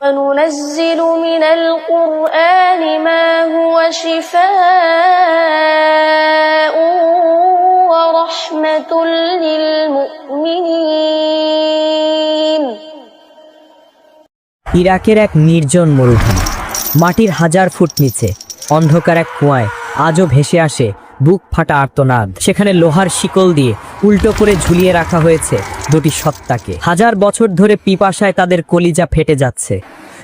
وننزل من القرآن ما هو شفاء ورحمة للمؤمنين ইরাকের এক নির্জন মরুভূমি মাটির হাজার ফুট নিচে অন্ধকার এক কুয়ায় আজও ভেসে আসে বুক ফাটা আর্তনাদ। সেখানে লোহার শিকল দিয়ে উল্টো করে ঝুলিয়ে রাখা হয়েছে দুটি সত্তাকে। হাজার বছর ধরে পিপাসায় তাদের কলিজা ফেটে যাচ্ছে।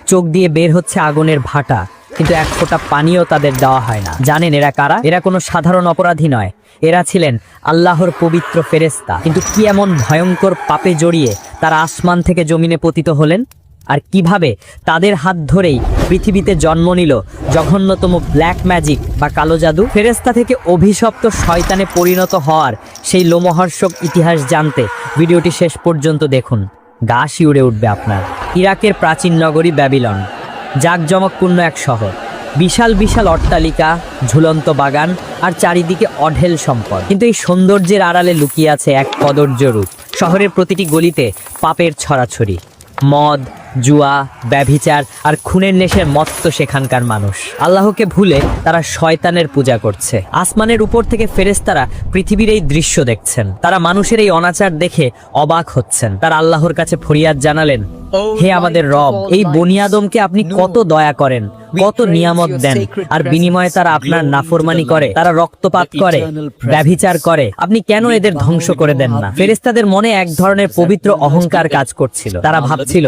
চোখ দিয়ে বের হচ্ছে আগুনের ভাটা, কিন্তু এক ফোঁটা পানিও তাদের দেওয়া হয় না। জানেন এরা কারা? এরা কোনো সাধারণ অপরাধী নয়। এরা ছিলেন আল্লাহর পবিত্র ফেরেস্তা কিন্তু কি এমন ভয়ঙ্কর পাপে জড়িয়ে তারা আসমান থেকে জমিনে পতিত হলেন? আর কীভাবে তাদের হাত ধরেই পৃথিবীতে জন্ম নিল জঘন্যতম ব্ল্যাক ম্যাজিক বা কালো জাদু? ফেরেস্তা থেকে অভিশপ্ত শয়তানে পরিণত হওয়ার সেই লোমহর্ষক ইতিহাস জানতে ভিডিওটি শেষ পর্যন্ত দেখুন। গা শিউড়ে উঠবে আপনার। ইরাকের প্রাচীন নগরী ব্যাবিলন, জাঁকজমকপূর্ণ এক শহর। বিশাল বিশাল অট্টালিকা, ঝুলন্ত বাগান আর চারিদিকে অঢেল সম্পদ। কিন্তু এই সৌন্দর্যের আড়ালে লুকিয়ে আছে এক কদর্য রূপ। শহরের প্রতিটি গলিতে পাপের ছড়াছড়ি। মদ জুয়া, ব্যভিচার আর খুনের নেশে মত্ত সেখানকার মানুষ। আল্লাহকে ভুলে তারা শয়তানের পূজা করছে। আসমানের উপর থেকে ফেরেস্তারা পৃথিবীর এই দৃশ্য দেখছেন। তারা মানুষের এই অনাচার দেখে অবাক হচ্ছেন। তারা আল্লাহর কাছে ফরিয়াদ জানালেন হে আমাদের রব, এই বনিয়াদমকে আপনি কত দয়া করেন, কত নিয়ামত দেন, আর বিনিময়ে তারা আপনার নাফরমানি করে, তারা রক্তপাত করে, ব্যভিচার করে। আপনি কেন এদের ধ্বংস করে দেন না? ফেরেস্তাদের মনে এক ধরনের পবিত্র অহংকার কাজ করছিল। তারা ভাবছিল,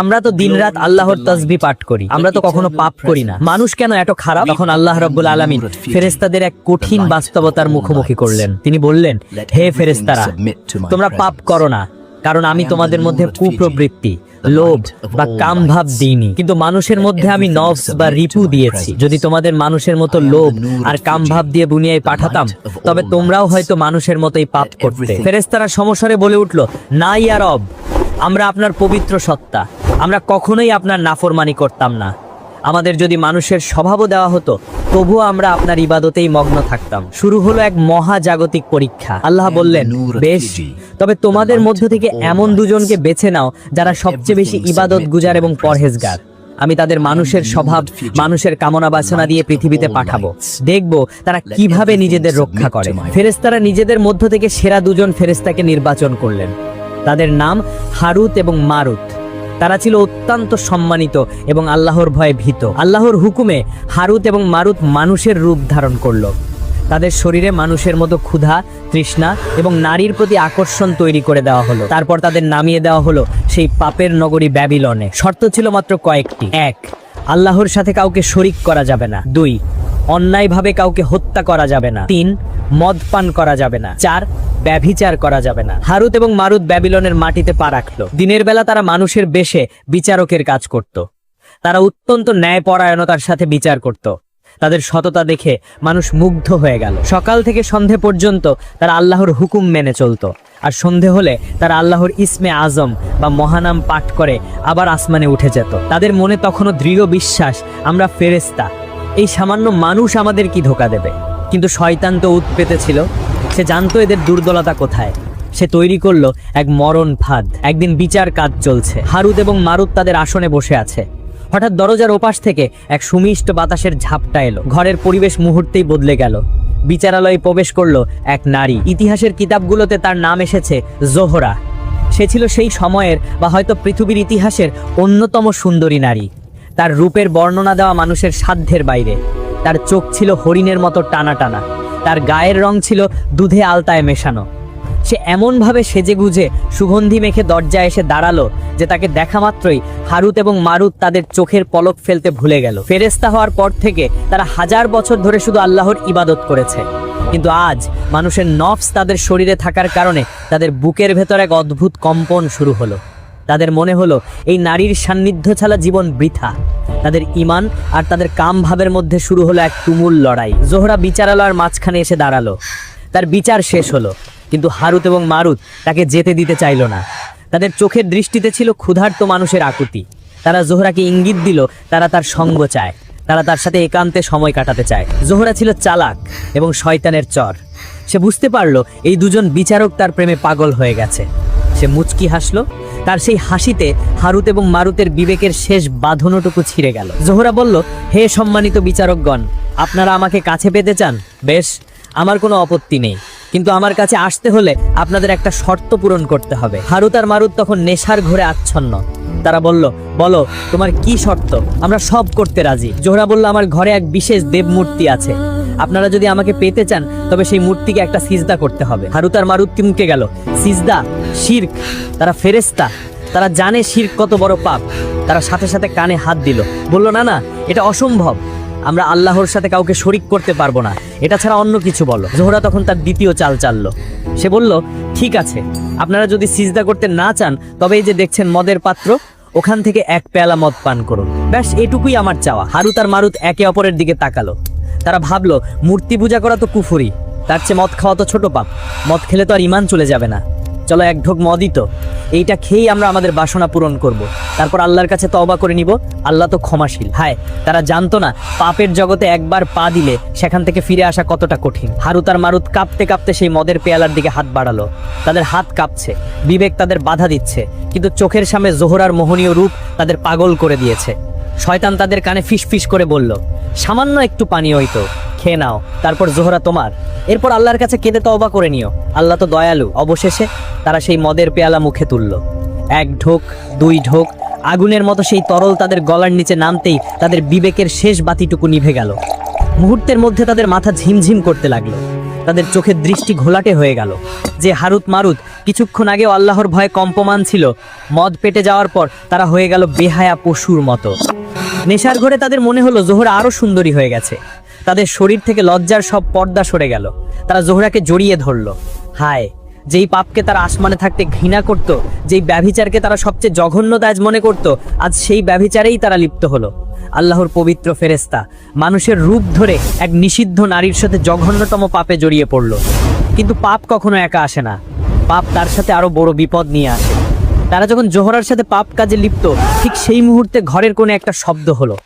আমরা তো দিনরাত আল্লাহর তসবি পাঠ করি, আমরা তো কখনো পাপ করি না। মানুষ কেন এত খারাপ? তখন আল্লাহ রব্বুল আলমিন ফেরেস্তাদের এক কঠিন বাস্তবতার মুখোমুখি করলেন। তিনি বললেন, হে ফেরেস্তারা তোমরা পাপ করো না, কারণ আমি তোমাদের মধ্যে কুপ্রবৃত্তি। লোভ বা কাম ভাব দিইনি। কিন্তু মানুষের মধ্যে আমি নফস বা রিপু দিয়েছি। যদি তোমাদের মানুষের মতো লোভ আর কাম ভাব দিয়ে বুনিয়ায় পাঠাতাম তবে তোমরাও হয়তো মানুষের মতোই পাপ করতে। ফেরেস্তারা সমস্বরে বলে উঠল না ইয়া রব আমরা আপনার পবিত্র সত্তা। আমরা কখনোই আপনার নাফরমানি করতাম না। আমাদের যদি মানুষের স্বভাবও দেওয়া হতো তবুও আমরা আপনার ইবাদতেই মগ্ন থাকতাম। শুরু হলো এক মহাজাগতিক পরীক্ষা। আল্লাহ বললেন বেশ তবে তোমাদের মধ্য থেকে এমন দুজনকে বেছে নাও যারা সবচেয়ে বেশি ইবাদত গুজার এবং পরহেজগার। আমি তাদের মানুষের স্বভাব মানুষের কামনা বাসনা দিয়ে পৃথিবীতে পাঠাবো। দেখব তারা কীভাবে নিজেদের রক্ষা করে। ফেরেস্তারা নিজেদের মধ্য থেকে সেরা দুজন ফেরেস্তাকে নির্বাচন করলেন। তাদের নাম হারুত এবং মারুত। তারা ছিল অত্যন্ত সম্মানিত এবং আল্লাহর ভয়ে ভীত। আল্লাহর হুকুমে হারুত এবং মারুত মানুষের রূপ ধারণ করল। তাদের শরীরে মানুষের মতো ক্ষুধা, তৃষ্ণা এবং নারীর প্রতি আকর্ষণ তৈরি করে দেওয়া হলো। তারপর তাদের নামিয়ে দেওয়া হলো সেই পাপের নগরী ব্যাবিলনে। শর্ত ছিল মাত্র কয়েকটি। এক আল্লাহর সাথে কাউকে শরিক করা যাবে না। দুই, অন্যায়ভাবে কাউকে হত্যা করা যাবে না। তিন, মদ পান করা যাবে না। চার, ব্যভিচার করা যাবে না। হারুত এবং মারুত ব্যাবিলনের মাটিতে পা রাখল। দিনের বেলা তারা মানুষের বেশে বিচারকের কাজ করত। তারা অত্যন্ত ন্যায়পরায়ণতার সাথে বিচার করত। তাদের সততা দেখে মানুষ মুগ্ধ হয়ে গেল। সকাল থেকে সন্ধে পর্যন্ত তারা আল্লাহর হুকুম মেনে চলতো। আর সন্ধে হলে তারা আল্লাহর ইসমে আজম বা মহানাম পাঠ করে আবার আসমানে উঠে যেত। তাদের মনে তখনও দৃঢ় বিশ্বাস, আমরা ফেরেস্তা এই সামান্য মানুষ আমাদের কি ধোকা দেবে? কিন্তু শয়তান তো উৎ পেতেছিল। সে জানতো এদের দুর্বলতা কোথায়। সে তৈরি করল এক মরণ ফাঁদ। একদিন বিচার কাজ চলছে। হারুদ এবং মারুদ তাদের আসনে বসে আছে। হঠাৎ দরজার ওপাশ থেকে এক সুমিষ্ট বাতাসের ঝাপটা এলো। ঘরের পরিবেশ মুহূর্তেই বদলে গেল। বিচারালয়ে প্রবেশ করল এক নারী। ইতিহাসের কিতাবগুলোতে তার নাম এসেছে জোহরা। সে ছিল সেই সময়ের বা হয়তো পৃথিবীর ইতিহাসের অন্যতম সুন্দরী নারী। তার রূপের বর্ণনা দেওয়া মানুষের সাধ্যের বাইরে। তার চোখ ছিল হরিণের মতো টানা টানা তার গায়ের রং ছিল দুধে আলতায় মেশানো। সে এমনভাবে সেজে গুজে সুগন্ধি মেখে দরজায় এসে দাঁড়াল যে তাকে দেখা মাত্রই হারুত এবং মারুত তাদের চোখের পলক ফেলতে ভুলে গেল। ফেরেস্তা হওয়ার পর থেকে তারা হাজার বছর ধরে শুধু আল্লাহর ইবাদত করেছে। কিন্তু আজ মানুষের নফস তাদের শরীরে থাকার কারণে তাদের বুকের ভেতর এক অদ্ভুত কম্পন শুরু হলো। তাদের মনে হলো, এই নারীর সান্নিধ্য ছাড়া জীবন বৃথা। তাদের ইমান আর তাদের কাম ভাবের মধ্যে শুরু হলো এক তুমুল লড়াই। জোহরা বিচারালয়ের মাঝখানে এসে দাঁড়াল। তার বিচার শেষ হলো। কিন্তু হারুত এবং মারুত তাকে যেতে দিতে চাইল না। তাদের চোখের দৃষ্টিতে ছিল ক্ষুধার্ত মানুষের আকুতি। তারা জোহরাকে ইঙ্গিত দিল, তারা তার সঙ্গ চায়। তারা তার সাথে একান্তে সময় কাটাতে চায়। জোহরা ছিল চালাক এবং শয়তানের চর। সে বুঝতে পারল এই দুজন বিচারক তার প্রেমে পাগল হয়ে গেছে। সে মুচকি হাসলো। তার সেই হাসিতে হারুত এবং মারুতের বিবেকের শেষ বাঁধনটুকু ছিঁড়ে গেল। জোহরা বলল, হে সম্মানিত বিচারকগণ, আপনারা আমাকে কাছে পেতে চান? বেশ, আমার কোনো আপত্তি নেই। কিন্তু আমার কাছে আসতে হলে আপনাদের একটা শর্ত পূরণ করতে হবে। হারুত আর মারুত তখন নেশার ঘরে আচ্ছন্ন। তারা বলল, বলো, তোমার কি শর্ত? আমরা সব করতে রাজি। জোহরা বলল, আমার ঘরে এক বিশেষ দেবমূর্তি আছে। আপনারা যদি আমাকে পেতে চান, তবে সেই মূর্তিকে একটা সিজদা করতে হবে। হারুত আর মারুত তিমকে গেল। সিজদা, শির্ক, তারা ফেরেস্তা তারা জানে শির্ক কত বড় পাপ। তারা সাথে সাথে কানে হাত দিল। বলল, না না, এটা অসম্ভব। আমরা আল্লাহর সাথে কাউকে শরিক করতে পারব না। এটা ছাড়া অন্য কিছু বলো। জোহরা তখন তার দ্বিতীয় চাল চাললো। সে বলল, ঠিক আছে। আপনারা যদি সিজদা করতে না চান, তবে এই যে দেখছেন মদের পাত্র, ওখান থেকে এক পেয়ালা মদ পান করুন। ব্যাস, এটুকুই আমার চাওয়া। হারুত আর মারুত একে অপরের দিকে তাকালো। তারা ভাবলো, মূর্তি পূজা করা তো কুফুরি। তার চেয়ে মদ খাওয়া তো ছোট পাপ। মদ খেলে তো আর ইমান চলে যাবে না। চলো এক ঢোক মদই তো। এইটা খেয়েই আমরা আমাদের বাসনা পূরণ করব। তারপর আল্লাহর কাছে তওবা করে নিব। আল্লাহ তো ক্ষমাশীল। হায়, তারা জানতো না, পাপের জগতে একবার পা দিলে সেখান থেকে ফিরে আসা কতটা কঠিন। হারুত আর মারুত কাঁপতে কাঁপতে সেই মদের পেয়ালার দিকে হাত বাড়ালো। তাদের হাত কাঁপছে, বিবেক তাদের বাধা দিচ্ছে, কিন্তু চোখের সামনে জোহরার মোহনীয় রূপ তাদের পাগল করে দিয়েছে। শয়তান তাদের কানে ফিস ফিস করে বলল, সামান্য একটু পানি হইতো, খেয়ে নাও, তারপর জোহরা তোমার। এরপর আল্লাহর কাছে কেঁদে তওবা করে নিও। আল্লাহ তো দয়ালু, অবশেষে তারা সেই মদের পেয়ালা মুখে তুলল। এক ঢোক, দুই ঢোক, আগুনের মতো সেই তরল তাদের গলার নিচে নামতেই তাদের বিবেকের শেষ বাতিটুকু নিভে গেল। মুহূর্তের মধ্যে তাদের মাথা ঝিমঝিম করতে লাগল। তাদের চোখের দৃষ্টি ঘোলাটে হয়ে গেল। যে হারুত মারুত, কিছুক্ষণ আগেও আল্লাহর ভয়ে কম্পমান ছিল, মদ পেটে যাওয়ার পর তারা হয়ে গেল বেহায়া পশুর মতো। নেশার ঘরে তাদের মনে হলো জোহরা আরও সুন্দরী হয়ে গেছে। তাদের শরীর থেকে লজ্জার সব পর্দা সরে গেল। তারা জোহরাকে জড়িয়ে ধরলো। হায়, যেই পাপকে তারা আসমানে থাকতে ঘৃণা করত, যেই ব্যভিচারকে তারা সবচেয়ে জঘন্য দাজ মনে করত, আজ সেই ব্যভিচারেই তারা লিপ্ত হলো। আল্লাহর পবিত্র ফেরেস্তা মানুষের রূপ ধরে এক নিষিদ্ধ নারীর সাথে জঘন্যতম পাপে জড়িয়ে পড়ল। কিন্তু পাপ কখনো একা আসে না। পাপ তার সাথে আরও বড় বিপদ নিয়ে আসে। তারা যখন জোহরার সাথে পাপ কাজে লিপ্ত, ঠিক সেই মুহূর্তে ঘরের কোণে একটা শব্দ হলো।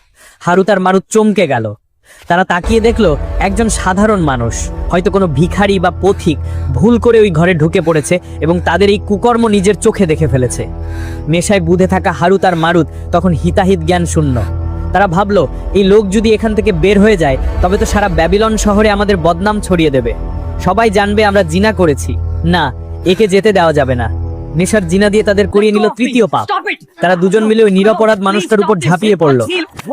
হারুত আর মারুত চমকে গেল। তারা তাকিয়ে দেখল, একজন সাধারণ মানুষ। হয়তো কোনো ভিখারি বা পথিক ভুল করে ওই ঘরে ঢুকে পড়েছে এবং তাদের এই কুকর্ম নিজের চোখে দেখে ফেলেছে। নেশায় বুধে থাকা হারু তার মারুত তখন হিতাহিত জ্ঞান শূন্য। তারা ভাবলো, এই লোক যদি এখান থেকে বের হয়ে যায়, তবে তো সারা ব্যাবিলন শহরে আমাদের বদনাম ছড়িয়ে দেবে। সবাই জানবে আমরা জিনা করেছি। না, একে যেতে দেওয়া যাবে না। নেশার জিনা দিয়ে তাদের করিয়ে নিল তৃতীয় পাপ। তারা দুজন মিলে ওই নিরপরাধ মানুষটার উপর ঝাঁপিয়ে পড়ল।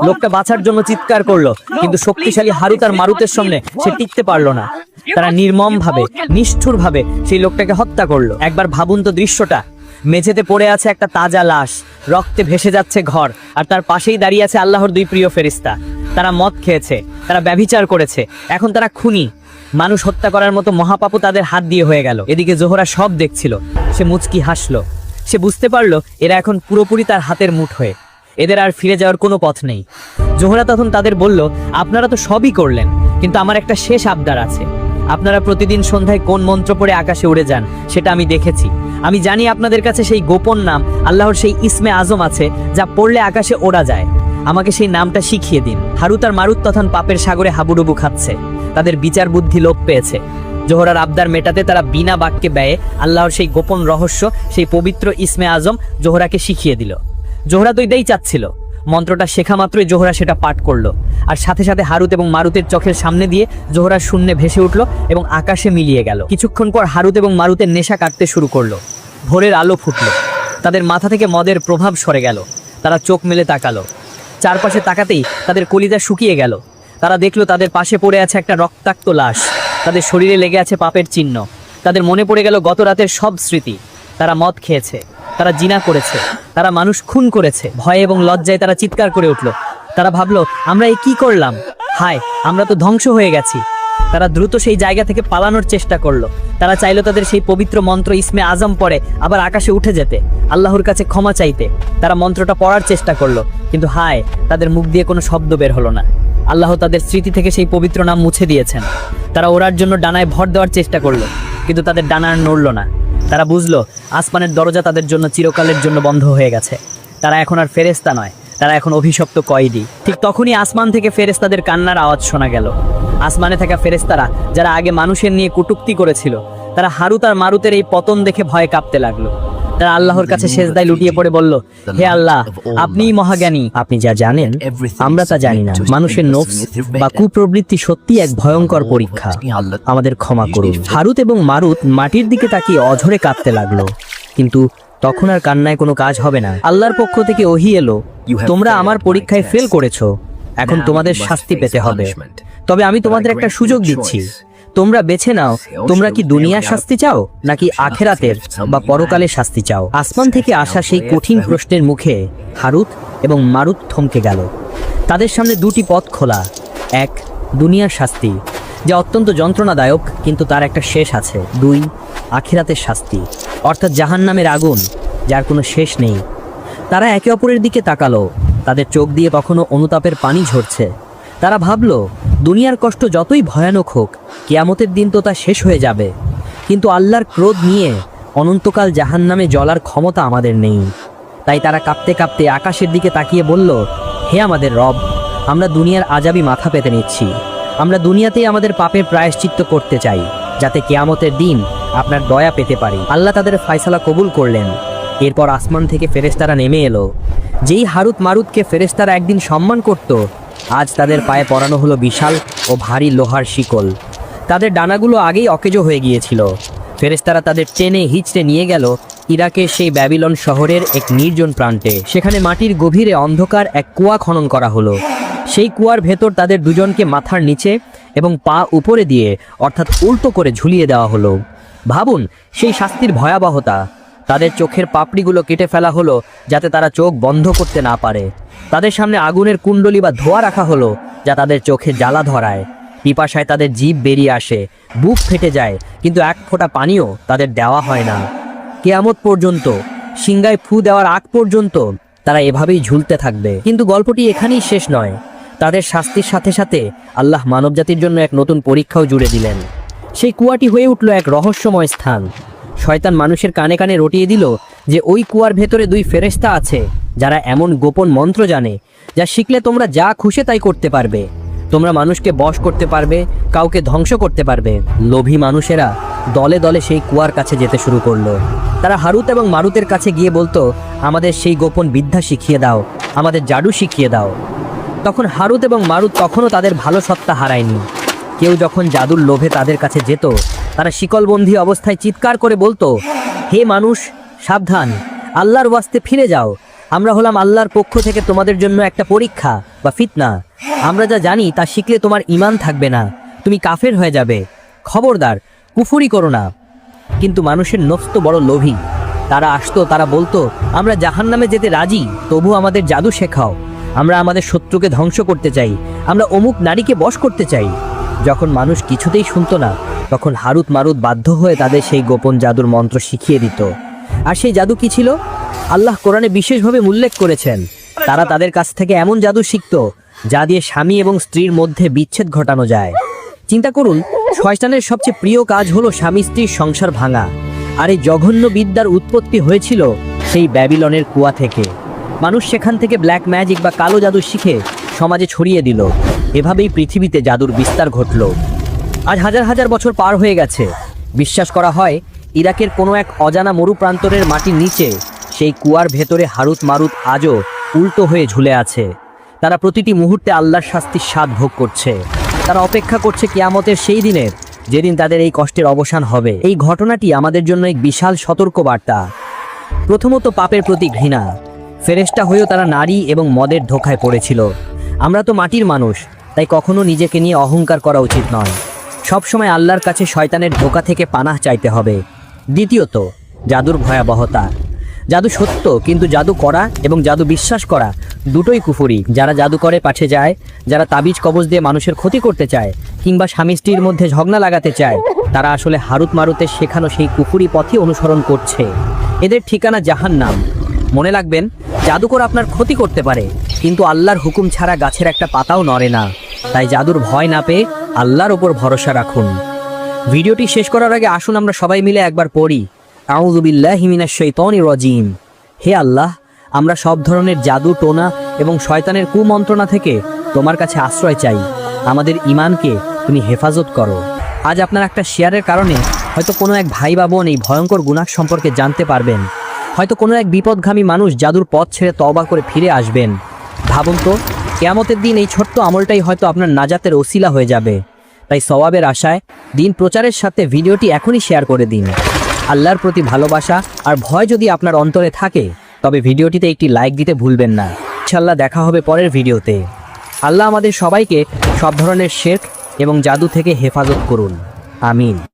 লোকটা বাঁচার জন্য চিৎকার করল কিন্তু শক্তিশালী হারু তার মারুতের সামনে সে টিকতে পারল না। তারা নির্মম ভাবে নিষ্ঠুর ভাবে সেই লোকটাকে হত্যা করল। একবার ভাবুন তো দৃশ্যটা। মেঝেতে পড়ে আছে একটা তাজা লাশ। রক্তে ভেসে যাচ্ছে ঘর আর তার পাশেই দাঁড়িয়ে আছে আল্লাহর দুই প্রিয় ফেরিস্তা। তারা মদ খেয়েছে তারা ব্যভিচার করেছে। এখন তারা খুনি। মানুষ হত্যা করার মতো মহাপাপও তাদের হাত দিয়ে হয়ে গেল। এদিকে জোহরা সব দেখছিল। সে মুচকি হাসলো। সে বুঝতে পারল, এরা এখন পুরোপুরি তার হাতের মুঠ হয়ে। এদের আর ফিরে যাওয়ার কোনো পথ নেই। জোহরা তখন তাদের বলল, আপনারা তো সবই করলেন, কিন্তু আমার একটা শেষ আবদার আছে। আপনারা প্রতিদিন সন্ধ্যায় কোন মন্ত্র পড়ে আকাশে উড়ে যান, সেটা আমি দেখেছি। আমি জানি আপনাদের কাছে সেই গোপন নাম, আল্লাহর সেই ইসমে আজম আছে, যা পড়লে আকাশে ওড়া যায়। আমাকে সেই নামটা শিখিয়ে দিন। হারুত আর মারুত তখন পাপের সাগরে হাবুডুবু খাচ্ছে। তাদের বিচার বুদ্ধি লোপ পেয়েছে। জোহরার আবদার মেটাতে তারা বিনা বাক্যে ব্যয়ে আল্লাহর সেই গোপন রহস্য, সেই পবিত্র ইসমে আজম জোহরাকে শিখিয়ে দিল। জোহরা তো এটাই চাচ্ছিল। মন্ত্রটা শেখা মাত্রই জোহরা সেটা পাঠ করল। আর সাথে সাথে হারুত এবং মারুতের চোখের সামনে দিয়ে জোহরা শূন্যে ভেসে উঠল এবং আকাশে মিলিয়ে গেল। কিছুক্ষণ পর হারুত এবং মারুতের নেশা কাটতে শুরু করল। ভোরের আলো ফুটলো। তাদের মাথা থেকে মদের প্রভাব সরে গেল। তারা চোখ মেলে তাকালো। চারপাশে তাকাতেই তাদের কলিজা শুকিয়ে গেল। তারা দেখল তাদের পাশে পড়ে আছে একটা রক্তাক্ত লাশ। তাদের শরীরে লেগে আছে পাপের চিহ্ন। তাদের মনে পড়ে গেল গত রাতের সব স্মৃতি। তারা মদ খেয়েছে, তারা জিনা করেছে, তারা মানুষ খুন করেছে। ভয়ে এবং লজ্জায় তারা চিৎকার করে উঠল। তারা ভাবলো, আমরা এই কি করলাম? হায়, আমরা তো ধ্বংস হয়ে গেছি। তারা দ্রুত সেই জায়গা থেকে পালানোর চেষ্টা করল। তারা চাইলো তাদের সেই পবিত্র মন্ত্র ইসমে আজম পড়ে, আবার আকাশে উঠে যেতে। আল্লাহর কাছে ক্ষমা চাইতে। তারা মন্ত্রটা পড়ার চেষ্টা করল, কিন্তু হায়, তাদের মুখ দিয়ে কোনো শব্দ বের হলো না। আল্লাহ তাদের স্মৃতি থেকে সেই পবিত্র নাম মুছে দিয়েছেন। তারা ওড়ার জন্য ডানায় ভর দেওয়ার চেষ্টা করল, কিন্তু তাদের ডানা আর নড়ল না। তারা বুঝলো, আসমানের দরজা তাদের জন্য চিরকালের জন্য বন্ধ হয়ে গেছে। তারা এখন আর ফেরেস্তা নয়। তারা এখন অভিশপ্ত কয়েদি। ঠিক তখনই আসমান থেকে ফেরেস্তাদের কান্নার আওয়াজ শোনা গেল। আসমানে থাকা ফেরেস্তারা যারা আগে মানুষের নিয়ে কটুক্তি করেছিল, তারা হারুত আর মারুতের এই পতন দেখে ভয়ে কাঁপতে লাগল। তারা আল্লাহর কাছে শেষদায় লুটিয়ে পড়ে বলল, হে আল্লাহ, আপনিই মহাজ্ঞানী। আপনি যা জানেন, আমরা তা জানি না। মানুষের নফস বা কুপ্রবৃত্তি সত্যি এক ভয়ঙ্কর পরীক্ষা। আমাদের ক্ষমা করুন। হারুত এবং মারুত মাটির দিকে তাকিয়ে অঝরে কাঁদতে লাগল। কিন্তু তখন আর কান্নায় কোনো কাজ হবে না। আল্লাহর পক্ষ থেকে ওহি এলো তোমরা আমার পরীক্ষায় ফেল করেছ। এখন তোমাদের শাস্তি পেতে হবে। তবে আমি তোমাদের একটা সুযোগ দিচ্ছি। তোমরা বেছে নাও তোমরা কি দুনিয়ার শাস্তি চাও নাকি আখেরাতের বা পরকালের শাস্তি চাও? আসমান থেকে আসা সেই কঠিন প্রশ্নের মুখে হারুত এবং মারুত থমকে গেল। তাদের সামনে দুটি পথ খোলা। এক দুনিয়ার শাস্তি যা অত্যন্ত যন্ত্রণাদায়ক কিন্তু তার একটা শেষ আছে। দুই আখিরাতের শাস্তি, অর্থাৎ জাহান্নামের আগুন, যার কোনো শেষ নেই। তারা একে অপরের দিকে তাকালো, তাদের চোখ দিয়ে কখনো অনুতাপের পানি ঝরছে। তারা ভাবল, দুনিয়ার কষ্ট যতই ভয়ানক হোক, কেয়ামতের দিন তো তা শেষ হয়ে যাবে। কিন্তু আল্লাহর ক্রোধ নিয়ে অনন্তকাল জাহান্নামে জলার ক্ষমতা আমাদের নেই। তাই তারা কাঁপতে কাঁপতে আকাশের দিকে তাকিয়ে বলল, হে আমাদের রব, আমরা দুনিয়ার আজাবি মাথা পেতে নিচ্ছি। আমরা দুনিয়াতেই আমাদের পাপের প্রায়শ্চিত্ত করতে চাই, যাতে কেয়ামতের দিন আপনার দয়া পেতে পারি। আল্লাহ তাদের ফয়সালা কবুল করলেন। এরপর আসমান থেকে ফেরেস্তারা নেমে এলো। যেই হারুত মারুতকে ফেরেশতারা একদিন সম্মান করত, আজ তাদের পায়ে পরানো হলো বিশাল ও ভারী লোহার শিকল। তাদের ডানাগুলো আগেই অকেজো হয়ে গিয়েছিল। ফেরেশতারা তাদের টেনে হিচড়ে নিয়ে গেল ইরাকের সেই ব্যাবিলন শহরের এক নির্জন প্রান্তে। সেখানে মাটির গভীরে অন্ধকার এক কুয়া খনন করা হলো। সেই কুয়ার ভেতর তাদের দুজনকে মাথার নিচে এবং পা উপরে দিয়ে, অর্থাৎ উল্টো করে ঝুলিয়ে দেওয়া হলো। ভাবুন, সেই শাস্তির ভয়াবহতা। তাদের চোখের পাপড়িগুলো কেটে ফেলা হলো যাতে তারা চোখ বন্ধ করতে না পারে। তাদের সামনে আগুনের কুণ্ডলি বা ধোয়া রাখা হলো যা তাদের চোখে জ্বালা ধরায়। পিপাসায় তাদের জীব বেরিয়ে আসে, বুক ফেটে যায়, কিন্তু এক ফোঁটা পানিও তাদের দেওয়া হয় না। কেয়ামত পর্যন্ত, সিংগায় ফু দেওয়ার আগ পর্যন্ত তারা এভাবেই ঝুলতে থাকবে। কিন্তু গল্পটি এখানেই শেষ নয়। তাদের শাস্তির সাথে সাথে আল্লাহ মানবজাতির জন্য এক নতুন পরীক্ষাও জুড়ে দিলেন। সেই কুয়াটি হয়ে উঠল এক রহস্যময় স্থান। শয়তান মানুষের কানে কানে রটিয়ে দিল যে ওই কুয়ার ভেতরে দুই ফেরেস্তা আছে, যারা এমন গোপন মন্ত্র জানে, যা শিখলে তোমরা যা খুশি তাই করতে পারবে। তোমরা মানুষকে বশ করতে পারবে, কাউকে ধ্বংস করতে পারবে। লোভী মানুষেরা দলে দলে সেই কুয়ার কাছে যেতে শুরু করল। তারা হারুত এবং মারুতের কাছে গিয়ে বলতো, আমাদের সেই গোপন বিদ্যা শিখিয়ে দাও, আমাদের জাদু শিখিয়ে দাও। তখন হারুত এবং মারুত তখনও তাদের ভালো সত্তা হারায়নি। কেউ যখন জাদুর লোভে তাদের কাছে যেত, তারা শিকলবন্দি অবস্থায় চিৎকার করে বলতো, হে মানুষ, সাবধান, আল্লাহর ওয়াস্তে ফিরে যাও। আমরা হলাম আল্লাহর পক্ষ থেকে তোমাদের জন্য একটা পরীক্ষা বা ফিতনা। আমরা যা জানি তা শিখলে তোমার ইমান থাকবে না। তুমি কাফের হয়ে যাবে। খবরদার, কুফুরি করো না। কিন্তু মানুষের নফস তো বড় লোভী। তারা আসতো, তারা বলতো, আমরা জাহান্নামে যেতে রাজি, তবু আমাদের জাদু শেখাও। আমরা আমাদের শত্রুকে ধ্বংস করতে চাই। আমরা অমুক নারীকে বশ করতে চাই। যখন মানুষ কিছুতেই শুনতো না, তখন হারুত মারুত বাধ্য হয়ে তাদের সেই গোপন জাদুর মন্ত্র শিখিয়ে দিত। আর সেই জাদু কি ছিল? আল্লাহ কোরআনে বিশেষভাবে উল্লেখ করেছেন, তারা তাদের কাছ থেকে এমন জাদু শিখত, যা দিয়ে স্বামী এবং স্ত্রীর মধ্যে বিচ্ছেদ ঘটানো যায়। চিন্তা করুন, শয়তানের সবচেয়ে প্রিয় কাজ হলো স্বামী স্ত্রীর সংসার ভাঙা, আর এই জঘন্য বিদ্যার উৎপত্তি হয়েছিল সেই ব্যাবিলনের কুয়া থেকে। মানুষ সেখান থেকে ব্ল্যাক ম্যাজিক বা কালো জাদু শিখে সমাজে ছড়িয়ে দিল। এভাবেই পৃথিবীতে জাদুর বিস্তার ঘটল। আজ হাজার হাজার বছর পার হয়ে গেছে। বিশ্বাস করা হয়, ইরাকের কোনো এক অজানা মরুপ্রান্তরের মাটির নিচে সেই কুয়ার ভেতরে হারুত মারুত আজও উল্টো হয়ে ঝুলে আছে। তারা প্রতিটি মুহূর্তে আল্লাহর শাস্তির স্বাদ ভোগ করছে। তারা অপেক্ষা করছে কিয়ামতের সেই দিনের যেদিন তাদের এই কষ্টের অবসান হবে। এই ঘটনাটি আমাদের জন্য এক বিশাল সতর্ক বার্তা প্রথমত পাপের প্রতি ঘৃণা। ফেরেস্টা হয়েও তারা নারী এবং মদের ধোকায় পড়েছিল। আমরা তো মাটির মানুষ তাই কখনো নিজেকে নিয়ে অহংকার করা উচিত নয়। সবসময় আল্লাহর কাছে শয়তানের ধোকা থেকে পানাহ চাইতে হবে। দ্বিতীয়ত, জাদুর ভয়াবহতা। জাদু সত্য, কিন্তু জাদু করা এবং জাদু বিশ্বাস করা দুটোই কুফুরি। যারা জাদু করে পাঠে যায়, যারা তাবিজ কবজ দিয়ে মানুষের ক্ষতি করতে চায় কিংবা স্বামী স্ত্রীর মধ্যে ঝগড়া লাগাতে চায়, তারা আসলে হারুত মারুতে শেখানো সেই কুফুরি পথই অনুসরণ করছে। এদের ঠিকানা জাহান্নাম। মনে রাখবেন, জাদুকর আপনার ক্ষতি করতে পারে, কিন্তু আল্লাহর হুকুম ছাড়া গাছের একটা পাতাও নড়ে না। তাই জাদুর ভয় না পেয়ে আল্লাহর ওপর ভরসা রাখুন। ভিডিওটি শেষ করার আগে আসুন আমরা সবাই মিলে একবার পড়ি। আউজুবিল্লাহ হিমিনা শৈতনি রজিম। হে আল্লাহ, আমরা সব ধরনের জাদু, টোনা এবং শয়তানের কুমন্ত্রণা থেকে তোমার কাছে আশ্রয় চাই। আমাদের ইমানকে তুমি হেফাজত করো। আজ আপনার একটা শেয়ারের কারণে হয়তো কোনো এক ভাই বা বোন এই ভয়ঙ্কর গুণাক সম্পর্কে জানতে পারবেন। হয়তো কোনো এক বিপদগামী মানুষ জাদুর পথ ছেড়ে তবা করে ফিরে আসবেন। ভাবুন তো কেয়ামতের দিন এই ছোট্ট আমলটাই হয়তো আপনার নাজাতের ওসিলা হয়ে যাবে। তাই সওয়াবের আশায় দিন প্রচারের সাথে ভিডিওটি এখনই শেয়ার করে দিন। আল্লাহর প্রতি ভালোবাসা আর ভয় যদি আপনার অন্তরে থাকে, তবে ভিডিওটিতে একটি লাইক দিতে ভুলবেন না। ইনশাল্লাহ দেখা হবে পরের ভিডিওতে। আল্লাহ আমাদের সবাইকে সব ধরনের শেখ এবং জাদু থেকে হেফাজত করুন। আমিন।